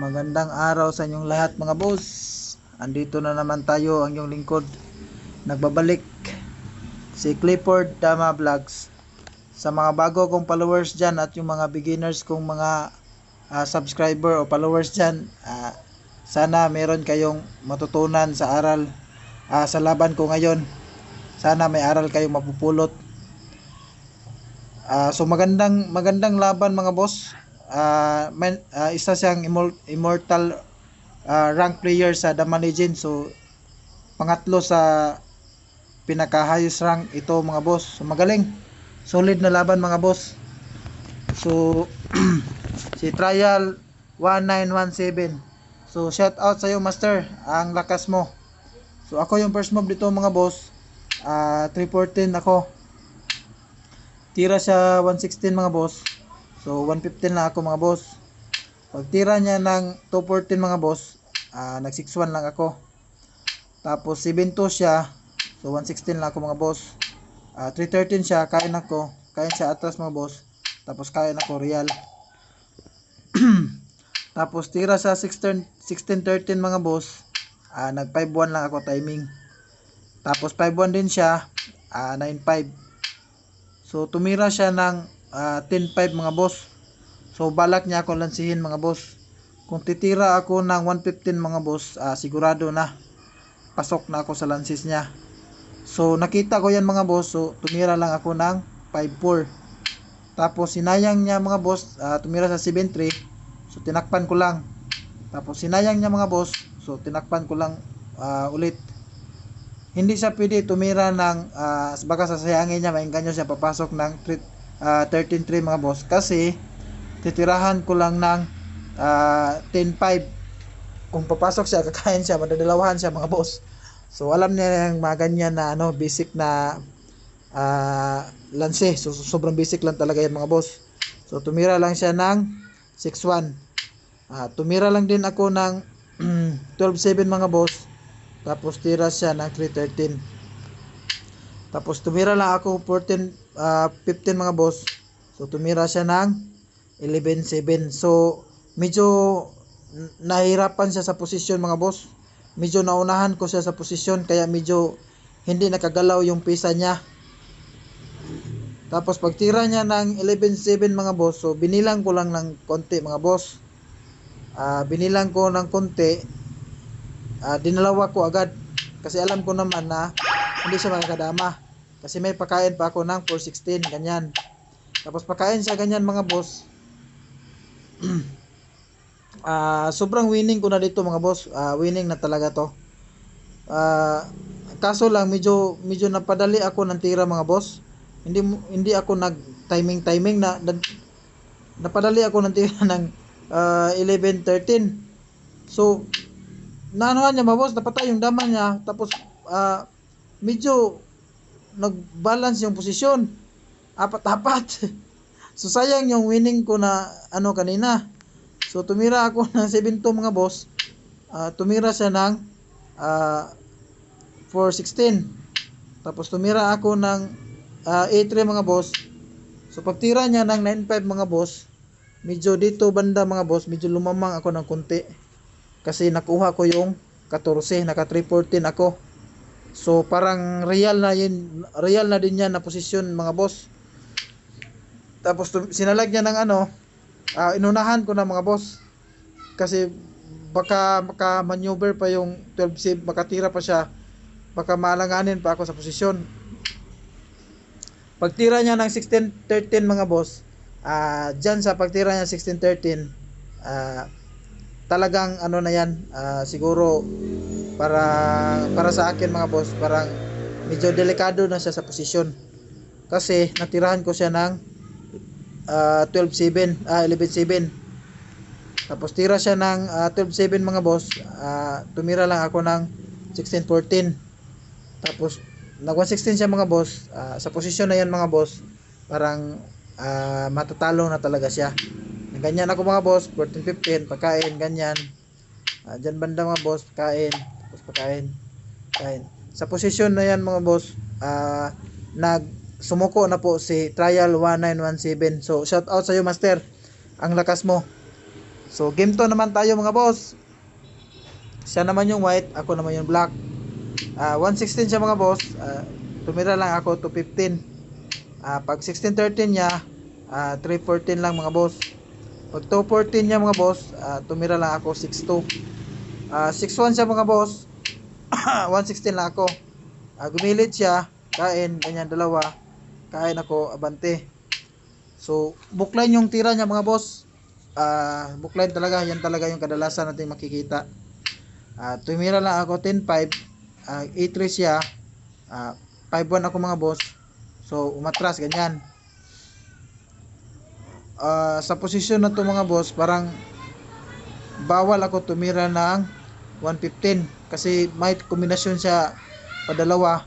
Magandang araw sa inyong lahat mga boss. Andito na naman tayo ang inyong lingkod. Nagbabalik si Clifford Dama Vlogs. Sa mga bago kong followers dyan at yung mga beginners kong mga ah, subscriber o followers dyan, ah, sana meron kayong matutunan sa aral ah, sa laban ko ngayon. Sana may aral kayong mapupulot. Ah, so magandang magandang laban mga boss. Ah, man- ah, isa siyang immor- immortal ah, rank player sa Dama Legend. So pangatlo sa pinaka highest rank ito mga boss. So magaling. Solid na laban mga boss. So si Trial 1917. So shout out sa iyo master. Ang lakas mo. So ako yung first move dito mga boss. Ah 314 ako. Tira siya 116 mga boss. So 115 lang ako mga boss. Pag tira niya ng 214 mga boss, ah nag 61 lang ako. Tapos 72 siya. So 116 lang ako mga boss. Ah 313 siya, kain ako. Kain siya atras mga boss. Tapos kain ako real. Tapos tira sa 16 1613 mga boss. Ah nag 51 lang ako timing. Tapos 51 din siya, ah 95. So tumira siya ng Ah, uh, 10.5 mga boss. So balak niya ako lansihin mga boss. Kung titira ako ng 115 mga boss, uh, sigurado na pasok na ako sa lansis niya. So nakita ko yan mga boss, so tumira lang ako ng 5.4. Tapos sinayang niya mga boss, uh, tumira sa 7.3. So tinakpan ko lang. Tapos sinayang niya mga boss, so tinakpan ko lang uh, ulit. Hindi siya pwede tumira ng uh, baka sasayangin niya, maingganyo siya papasok ng 3, Ah, uh, 13.3 mga boss. Kasi titirahan ko lang ng ah, uh, 10.5 kung papasok siya kakain siya madadalawahan siya mga boss. So alam niya yung mga ganyan na ano basic na uh, lanse. So, so sobrang basic lang talaga yan mga boss. So tumira lang siya ng 6.1 uh, tumira lang din ako ng 12.7 mga boss. Tapos tira siya ng 3.13 tapos tumira lang ako 14 ah, 15 mga boss. So tumira siya ng 11-7. So medyo nahirapan siya sa posisyon mga boss. Medyo naunahan ko siya sa posisyon kaya medyo hindi nakagalaw yung pisa niya. Tapos pagtira niya ng 11-7 mga boss, so binilang ko lang ng konti mga boss. Ah, binilang ko ng konti, Ah, dinalawa ko agad kasi alam ko naman na hindi siya makakadama kasi may pakain pa ako ng 416 ganyan. Tapos pakain siya ganyan mga boss. Ah sobrang winning ko na dito mga boss. Ah, winning na talaga to. Ah, kaso lang medyo medyo napadali ako ng tira mga boss. Hindi hindi ako nag timing timing na, na napadali ako ng tira ng ah, 11 13 so naanohan niya mabos napatay yung dama niya. Tapos ah, medyo nag-balance yung posisyon. Apat-apat. So sayang yung winning ko na ano kanina. So tumira ako ng 7 to mga boss. Ah, tumira siya ng ah, 416 tapos tumira ako ng ah, 8-3 mga boss. So pagtira niya ng 9-5 mga boss medyo dito banda mga boss medyo lumamang ako ng konti. Kasi nakuha ko yung 14 naka 314 ako so parang real na yun real na din yan na posisyon mga boss. Tapos sinalag niya ng ano ah, inunahan ko na mga boss. Kasi baka maka maneuver pa yung 12 save makatira pa siya. Baka maalanganin pa ako sa posisyon. Pagtira niya ng 16-13 mga boss ah dyan sa pagtira niya 16-13 ah talagang ano na yan ah, siguro para para sa akin mga boss parang medyo delikado na siya sa posisyon. Kasi natirahan ko siya ng ah, 12-7 ah, 11-7 tapos tira siya ng ah, 12-7 mga boss ah, tumira lang ako ng 16-14 tapos nag 116 siya mga boss ah, sa posisyon na yan mga boss parang ah, matatalo na talaga siya. Ganyan ako mga boss 14-15 pagkain ganyan. Ah, dyan banda mga boss pagkain tapos pagkain kain sa posisyon na yan mga boss ah, nag sumuko na po si trial 1917 so shout out sa iyo master ang lakas mo So game 2 naman tayo mga boss. Siya naman yung white, ako naman yung black. Ah 116 siya mga boss. Ah, tumira lang ako 215. Ah pag 1613 niya, ah 314 lang mga boss. Pag 214 niya mga boss, ah, tumira lang ako 62. Ah 61 siya mga boss. 116 lang ako. Ah, gumilit siya, kain, ganyan dalawa. Kain ako, abante. So, bookline yung tira niya mga boss. Ah, bookline talaga, yan talaga yung kadalasan natin makikita. Ah, tumira lang ako 10.5. Ah, 8.3 siya. Ah, 5.1 ako mga boss. So, umatras, ganyan. Ah, sa posisyon na to mga boss, parang bawal ako tumira ng 115 kasi may kombinasyon siya padalawa.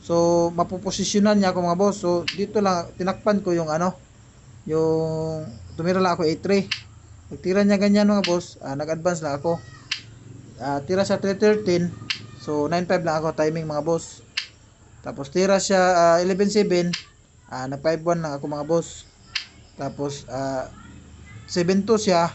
So, mapoposisyonan niya ako mga boss. So, dito lang tinakpan ko yung ano, yung tumira lang ako 83. Pagtira niya ganyan mga boss, ah, nag-advance lang ako. Ah, tira siya 313. So, 95 lang ako timing mga boss. Tapos tira siya ah, 11.7. Ah, nag 5.1 lang ako mga boss. Tapos ah 7.2 siya.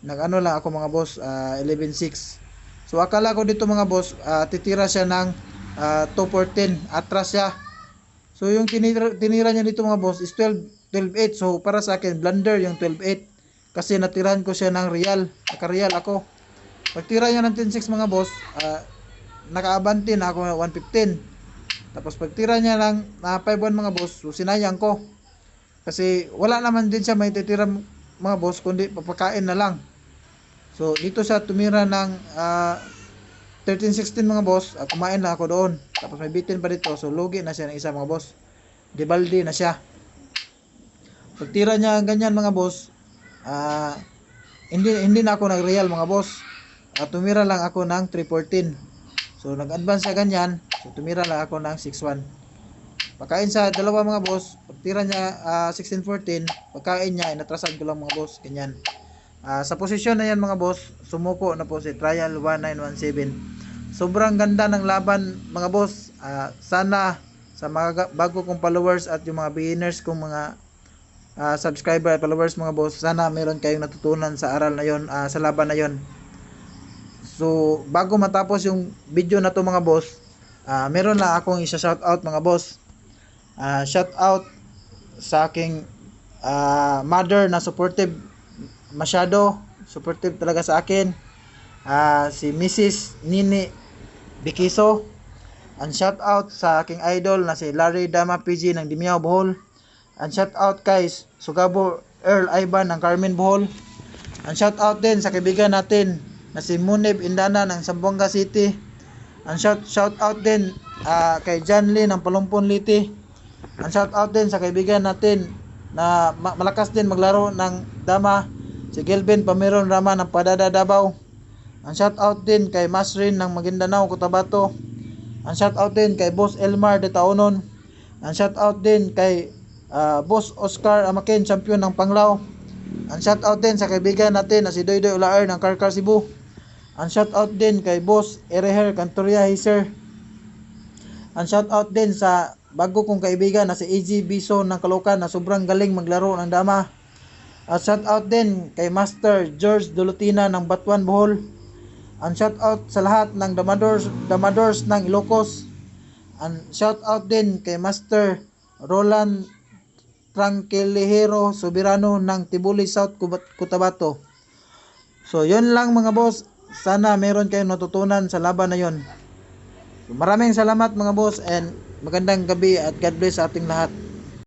Nag-ano lang ako mga boss, ah 11.6. So akala ko dito mga boss, ah, titira siya ng ah 2.14. Atras siya. So yung tinira, tinira niya dito mga boss is 12 12.8. So para sa akin blunder yung 12.8 kasi natirahan ko siya ng real. Naka-real ako. Pagtira niya ng 10.6 mga boss, ah nakaabante na ako ng 115. Tapos pagtira niya ng na 5.1 mga boss, so sinayang ko. Kasi wala naman din siya may titira mga boss kundi papakain na lang. So dito siya tumira ng ah, 13-16 mga boss, ah, kumain lang ako doon. Tapos may bitin pa dito, so lugi na siya ng isa mga boss. Debalde na siya. Pagtira niya ganyan mga boss, ah hindi hindi na ako nag-real mga boss. Ah, tumira lang ako ng 314. So nag-advance sa ganyan, so tumira lang ako ng 61. Pagkain sa dalawa mga boss, pagtira niya ah, 1614, pagkain niya inatrasan ko lang mga boss, ganyan. Ah, sa posisyon na yan mga boss, sumuko na po si Trial 1917. Sobrang ganda ng laban mga boss. Ah, sana sa mga ga- bago kong followers at yung mga beginners kong mga ah, subscriber at followers mga boss, sana meron kayong natutunan sa aral na yon, ah, sa laban na yon. So, bago matapos yung video na to mga boss, ah, meron lang akong isa-shout out mga boss. Ah, shout out sa aking ah, mother na supportive masyado, supportive talaga sa akin. Ah, si Mrs. Nini Bikiso. And shout out sa aking idol na si Larry Dama PG ng Dimiao Bohol. And shout out kay Sugabo Earl Ivan ng Carmen Bohol. And shout out din sa kaibigan natin na si Munib Indana ng Zamboanga City. And shout, shout out din ah, kay John Lee ng Palumpon Liti. And shout out din sa kaibigan natin na ma- malakas din maglaro ng dama si Gelvin Pamiron Rama ng Padada Davao. Ang shout out din kay Masrin ng Maguindanao, Cotabato. Ang shout out din kay Boss Elmar de Taonon. Ang shout out din kay ah, Boss Oscar Amakin, champion ng Panglao. Ang shout out din sa kaibigan natin na si Doydoy Ulaer ng Karkar Cebu. Ang shout out din kay Boss Ereher Cantoria Hiser. Ang shout out din sa bago kong kaibigan na si AG Bison ng Kalokan na sobrang galing maglaro ng dama. At shout out din kay Master George Dulutina ng Batuan Bohol. Ang shout out sa lahat ng Damadors, Damadors ng Ilocos. Ang shout out din kay Master Roland Tranquilihero Soberano ng Tibuli South Cotabato. So, yun lang mga boss. Sana meron kayong natutunan sa laban na yun. Maraming salamat mga boss and magandang gabi at God bless sa ating lahat.